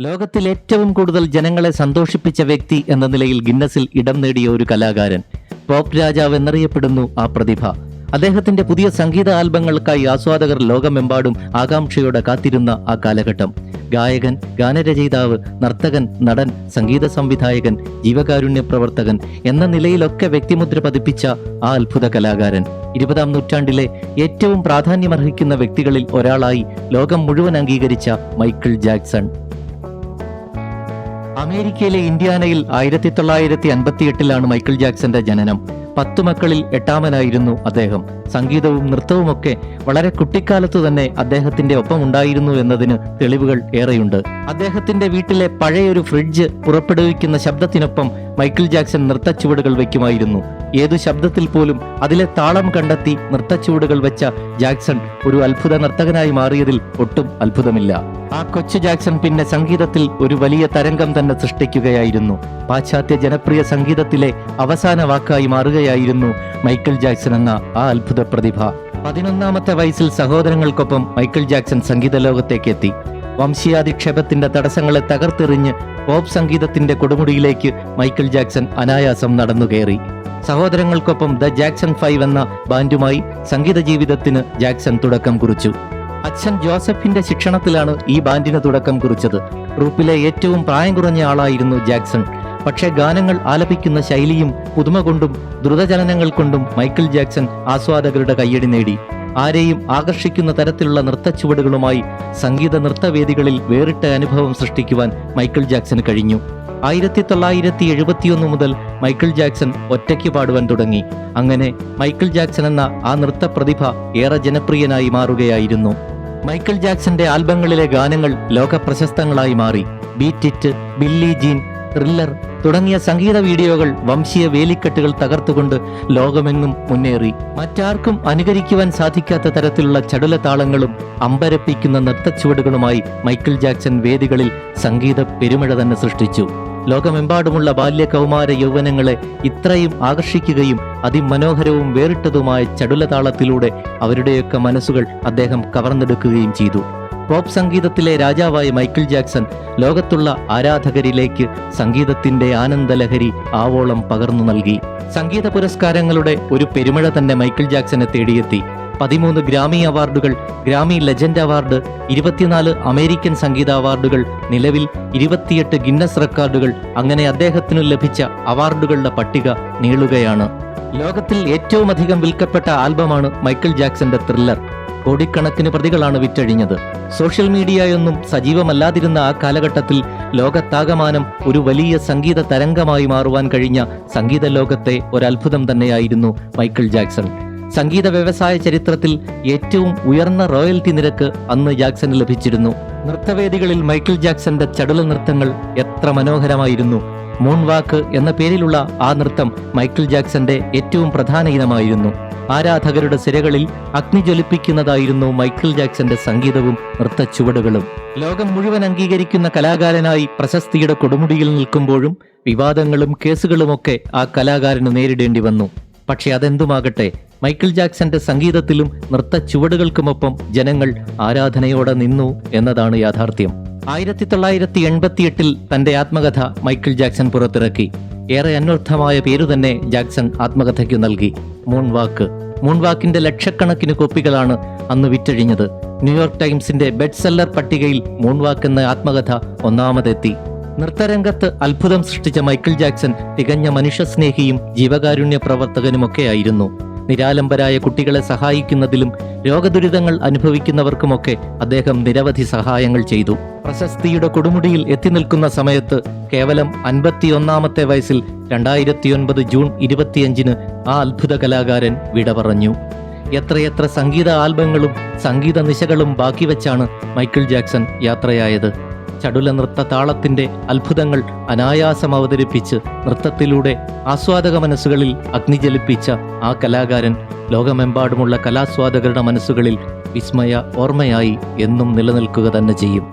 ലോകത്തിൽ ഏറ്റവും കൂടുതൽ ജനങ്ങളെ സന്തോഷിപ്പിച്ച വ്യക്തി എന്ന നിലയിൽ ഗിന്നസിൽ ഇടം നേടിയ ഒരു കലാകാരൻ. പോപ്പ് രാജാവ് എന്നറിയപ്പെടുന്നു ആ പ്രതിഭ. അദ്ദേഹത്തിന്റെ പുതിയ സംഗീത ആൽബങ്ങൾക്കായി ആസ്വാദകർ ലോകമെമ്പാടും ആകാംക്ഷയോടെ കാത്തിരുന്ന ആ കാലഘട്ടം. ഗായകൻ ഗാനരചയിതാവ് നർത്തകൻ നടൻ സംഗീത സംവിധായകൻ ജീവകാരുണ്യ പ്രവർത്തകൻ എന്ന നിലയിലൊക്കെ വ്യക്തിമുദ്ര പതിപ്പിച്ച ആ അത്ഭുത കലാകാരൻ. ഇരുപതാം നൂറ്റാണ്ടിലെ ഏറ്റവും പ്രാധാന്യമർഹിക്കുന്ന വ്യക്തികളിൽ ഒരാളായി ലോകം മുഴുവൻ അംഗീകരിച്ച മൈക്കിൾ ജാക്സൺ. അമേരിക്കയിലെ ഇന്ത്യാനയിൽ ആയിരത്തി തൊള്ളായിരത്തി അൻപത്തിയെട്ടിലാണ് മൈക്കിൾ ജാക്സന്റെ ജനനം. പത്തു മക്കളിൽ എട്ടാമനായിരുന്നു അദ്ദേഹം. സംഗീതവും നൃത്തവുമൊക്കെ വളരെ കുട്ടിക്കാലത്തു തന്നെ അദ്ദേഹത്തിന്റെ ഒപ്പം ഉണ്ടായിരുന്നു എന്നതിന് തെളിവുകൾ ഏറെയുണ്ട്. അദ്ദേഹത്തിന്റെ വീട്ടിലെ പഴയൊരു ഫ്രിഡ്ജ് പുറപ്പെടുവിക്കുന്ന ശബ്ദത്തിനൊപ്പം മൈക്കിൾ ജാക്സൺ നൃത്തച്ചുവടുകൾ വയ്ക്കുമായിരുന്നു. ഏതു ശബ്ദത്തിൽ പോലും അതിലെ താളം കണ്ടെത്തി നൃത്തച്ചുവടുകൾ വെച്ച ജാക്സൺ ഒരു അത്ഭുത നർത്തകനായി മാറിയതിൽ ഒട്ടും അത്ഭുതമില്ല. ആ കൊച്ചു ജാക്സൺ പിന്നെ സംഗീതത്തിൽ ഒരു വലിയ തരംഗം തന്നെ സൃഷ്ടിക്കുകയായിരുന്നു. പാശ്ചാത്യ ജനപ്രിയ സംഗീതത്തിലെ അവസാന വാക്കായി മാറുകയായിരുന്നു മൈക്കിൾ ജാക്സൺ എന്ന ആ അത്ഭുത പ്രതിഭ. പതിനൊന്നാമത്തെ വയസ്സിൽ സഹോദരങ്ങൾക്കൊപ്പം മൈക്കിൾ ജാക്സൺ സംഗീത ലോകത്തേക്ക് എത്തി വംശീയാധിക്ഷേപത്തിന്റെ തടസ്സങ്ങളെ തകർത്തെറിഞ്ഞ് പോപ്പ് സംഗീതത്തിന്റെ കൊടുമുടിയിലേക്ക് മൈക്കിൾ ജാക്സൺ അനായാസം നടന്നുകയറി സഹോദരങ്ങൾക്കൊപ്പം ദ ജാക്സൺ ഫൈവ് എന്ന ബാൻഡുമായി സംഗീത ജീവിതത്തിന് ജാക്സൺ തുടക്കം കുറിച്ചു. അച്ഛൻ ജോസഫിന്റെ ശിക്ഷണത്തിലാണ് ഈ ബാൻഡിന് തുടക്കം കുറിച്ചത്. ഗ്രൂപ്പിലെ ഏറ്റവും പ്രായം കുറഞ്ഞ ആളായിരുന്നു ജാക്സൺ. പക്ഷേ ഗാനങ്ങൾ ആലപിക്കുന്ന ശൈലിയും പുതുമ കൊണ്ടും ദ്രുതചലനങ്ങൾ കൊണ്ടും മൈക്കിൾ ജാക്സൺ ആസ്വാദകരുടെ കയ്യടി നേടി. ആരെയും ആകർഷിക്കുന്ന തരത്തിലുള്ള നൃത്തച്ചുവടുകളുമായി സംഗീത നൃത്തവേദികളിൽ വേറിട്ട അനുഭവം സൃഷ്ടിക്കുവാൻ മൈക്കിൾ ജാക്സന് കഴിഞ്ഞു. ആയിരത്തി തൊള്ളായിരത്തി എഴുപത്തിയൊന്ന് മുതൽ മൈക്കിൾ ജാക്സൺ ഒറ്റയ്ക്ക് പാടുവാൻ തുടങ്ങി. അങ്ങനെ മൈക്കിൾ ജാക്സൺ എന്ന ആ നൃത്ത പ്രതിഭ ഏറെ ജനപ്രിയനായി മാറുകയായിരുന്നു. മൈക്കിൾ ജാക്സന്റെ ആൽബങ്ങളിലെ ഗാനങ്ങൾ ലോക പ്രശസ്തങ്ങളായി മാറി. Beat it Billie Jean Thriller തുടങ്ങിയ സംഗീത വീഡിയോകൾ വംശീയ വേലിക്കെട്ടുകൾ തകർത്തുകൊണ്ട് ലോകമെങ്ങും മുന്നേറി. മറ്റാർക്കും അനുകരിക്കുവാൻ സാധിക്കാത്ത തരത്തിലുള്ള ചടുല താളങ്ങളും അമ്പരപ്പിക്കുന്ന നൃത്തച്ചുവടുകളുമായി മൈക്കിൾ ജാക്സൺ വേദികളിൽ സംഗീത പെരുമഴ തന്നെ സൃഷ്ടിച്ചു. ലോകമെമ്പാടുമുള്ള ബാല്യ കൗമാര യൗവനങ്ങളെ ഇത്രയും ആകർഷിക്കുകയും അതിമനോഹരവും വേറിട്ടതുമായ ചടുല താളത്തിലൂടെ അവരുടെയൊക്കെ മനസ്സുകൾ അദ്ദേഹം കവർന്നെടുക്കുകയും ചെയ്തു. പോപ്പ് സംഗീതത്തിലെ രാജാവായ മൈക്കിൾ ജാക്സൺ ലോകത്തുള്ള ആരാധകരിലേക്ക് സംഗീതത്തിന്റെ ആനന്ദലഹരി ആവോളം പകർന്നു നൽകി. സംഗീത പുരസ്കാരങ്ങളുടെ ഒരു പെരുമഴ തന്നെ മൈക്കിൾ ജാക്സനെ തേടിയെത്തി. പതിമൂന്ന് ഗ്രാമി അവാർഡുകൾ ഗ്രാമി ലെജൻഡ് അവാർഡ് ഇരുപത്തിനാല് അമേരിക്കൻ സംഗീത അവാർഡുകൾ നിലവിൽ ഇരുപത്തിയെട്ട് ഗിന്നസ് റെക്കോർഡുകൾ അങ്ങനെ അദ്ദേഹത്തിനു ലഭിച്ച അവാർഡുകളുടെ പട്ടിക നീളുകയാണ്. ലോകത്തിൽ ഏറ്റവും അധികം വിൽക്കപ്പെട്ട ആൽബമാണ് മൈക്കിൾ ജാക്സന്റെ ത്രില്ലർ. കോടിക്കണക്കിന് പ്രതികളാണ് വിറ്റഴിഞ്ഞത്. സോഷ്യൽ മീഡിയയൊന്നും സജീവമല്ലാതിരുന്ന ആ കാലഘട്ടത്തിൽ ലോകത്താകമാനം ഒരു വലിയ സംഗീത തരംഗമായി മാറുവാൻ കഴിഞ്ഞ സംഗീത ലോകത്തെ ഒരത്ഭുതം തന്നെയായിരുന്നു മൈക്കിൾ ജാക്സൺ. സംഗീത വ്യവസായ ചരിത്രത്തിൽ ഏറ്റവും ഉയർന്ന റോയൽറ്റി നിരക്ക് അന്ന് ജാക്സന് ലഭിച്ചിരുന്നു. നൃത്തവേദികളിൽ മൈക്കിൾ ജാക്സന്റെ ചടുല നൃത്തങ്ങൾ എത്ര മനോഹരമായിരുന്നു. മൂൺവാക്ക് എന്ന പേരിലുള്ള ആ നൃത്തം മൈക്കിൾ ജാക്സന്റെ ഏറ്റവും പ്രധാന ഇനമായിരുന്നു. ആരാധകരുടെ സിരകളിൽ അഗ്നി ജ്വലിപ്പിക്കുന്നതായിരുന്നു മൈക്കിൾ ജാക്സന്റെ സംഗീതവും നൃത്തച്ചുവടുകളും. ലോകം മുഴുവൻ അംഗീകരിക്കുന്ന കലാകാരനായി പ്രശസ്തിയുടെ കൊടുമുടിയിൽ നിൽക്കുമ്പോഴും വിവാദങ്ങളും കേസുകളുമൊക്കെ ആ കലാകാരന് നേരിടേണ്ടി വന്നു. പക്ഷെ അതെന്തുമാകട്ടെ മൈക്കിൾ ജാക്സന്റെ സംഗീതത്തിലും നൃത്ത ചുവടുകൾക്കുമൊപ്പം ജനങ്ങൾ ആരാധനയോടെ നിന്നു എന്നതാണ് യാഥാർത്ഥ്യം. ആയിരത്തി തൊള്ളായിരത്തി എൺപത്തിയെട്ടിൽ തന്റെ ആത്മകഥ മൈക്കിൾ ജാക്സൺ പുറത്തിറക്കി. ഏറെ അന്വർത്ഥമായ പേരു തന്നെ ജാക്സൺ ആത്മകഥയ്ക്ക് നൽകി. മൂൺവാക്ക്. മൂൺവാക്കിന്റെ മൂൺ ലക്ഷക്കണക്കിന് കോപ്പികളാണ് അന്ന് വിറ്റഴിഞ്ഞത്. ന്യൂയോർക്ക് ടൈംസിന്റെ ബെഡ് സെല്ലർ പട്ടികയിൽ മൂൺവാക്ക് എന്ന ആത്മകഥ ഒന്നാമതെത്തി. നൃത്തരംഗത്ത് അത്ഭുതം സൃഷ്ടിച്ച മൈക്കിൾ ജാക്സൺ തികഞ്ഞ മനുഷ്യസ്നേഹിയും ജീവകാരുണ്യ പ്രവർത്തകനുമൊക്കെയായിരുന്നു. നിരാലംബരായ കുട്ടികളെ സഹായിക്കുന്നതിലും രോഗദുരിതങ്ങൾ അനുഭവിക്കുന്നവർക്കുമൊക്കെ അദ്ദേഹം നിരവധി സഹായങ്ങൾ ചെയ്തു. പ്രശസ്തിയുടെ കൊടുമുടിയിൽ എത്തി നിൽക്കുന്ന സമയത്ത് കേവലം അൻപത്തിയൊന്നാമത്തെ വയസ്സിൽ രണ്ടായിരത്തിയൊൻപത് ജൂൺ ഇരുപത്തിയഞ്ചിന് ആ അത്ഭുത കലാകാരൻ വിട പറഞ്ഞു. എത്രയെത്ര സംഗീത ആൽബങ്ങളും സംഗീത നിശകളും ബാക്കി വെച്ചാണ് മൈക്കിൾ ജാക്സൺ യാത്രയായത്. ചടുല നൃത്ത താളത്തിന്റെ അത്ഭുതങ്ങൾ അനായാസം അവതരിപ്പിച്ച് നൃത്തത്തിലൂടെ ആസ്വാദക മനസ്സുകളിൽ അഗ്നി ജലിപ്പിച്ച ആ കലാകാരൻ ലോകമെമ്പാടുമുള്ള കലാസ്വാദകരുടെ മനസ്സുകളിൽ വിസ്മയ ഓർമ്മയായി എന്നും നിലനിൽക്കുക തന്നെ ചെയ്യും.